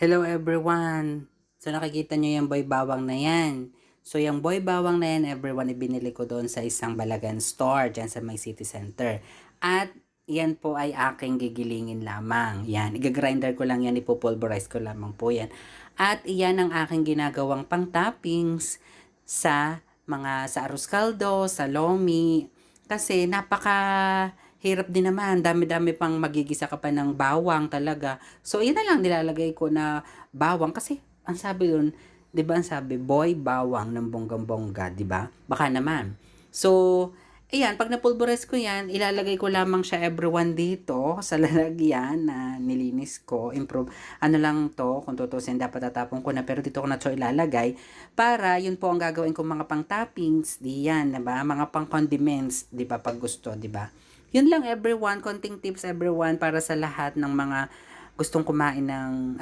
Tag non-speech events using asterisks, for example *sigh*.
Hello everyone! So nakikita nyo yung boy bawang na yan. So yung boy bawang na yan, everyone, ibinili ko doon sa isang Balagan store dyan sa may city center. At yan po ay aking gigilingin lamang. Yan, igagrinder ko lang yan, ipopulverize ko lamang po yan. At iyan ang aking ginagawang pang toppings sa mga sa arroz caldo, sa lomi. Kasi napaka hirap din naman. Dami-dami pang magigisa ka pa ng bawang talaga. So, yun na lang nilalagay ko na bawang. Kasi, ang sabi dun, di ba sabi, boy bawang ng bonggang-bongga, di ba? Baka naman. So, ayan, pag napulverize ko yan, ilalagay ko lamang siya everyone dito sa *laughs* lalagyan na nilinis ko. Improve. Ano lang to, kung tutusin, dapat tatapon ko na. Pero dito ko na to ilalagay. Para, yun po ang gagawin ko mga pang toppings. Di ba? Mga pang condiments, di ba? Pag gusto, di ba? Yun lang everyone, konting tips everyone para sa lahat ng mga gustong kumain ng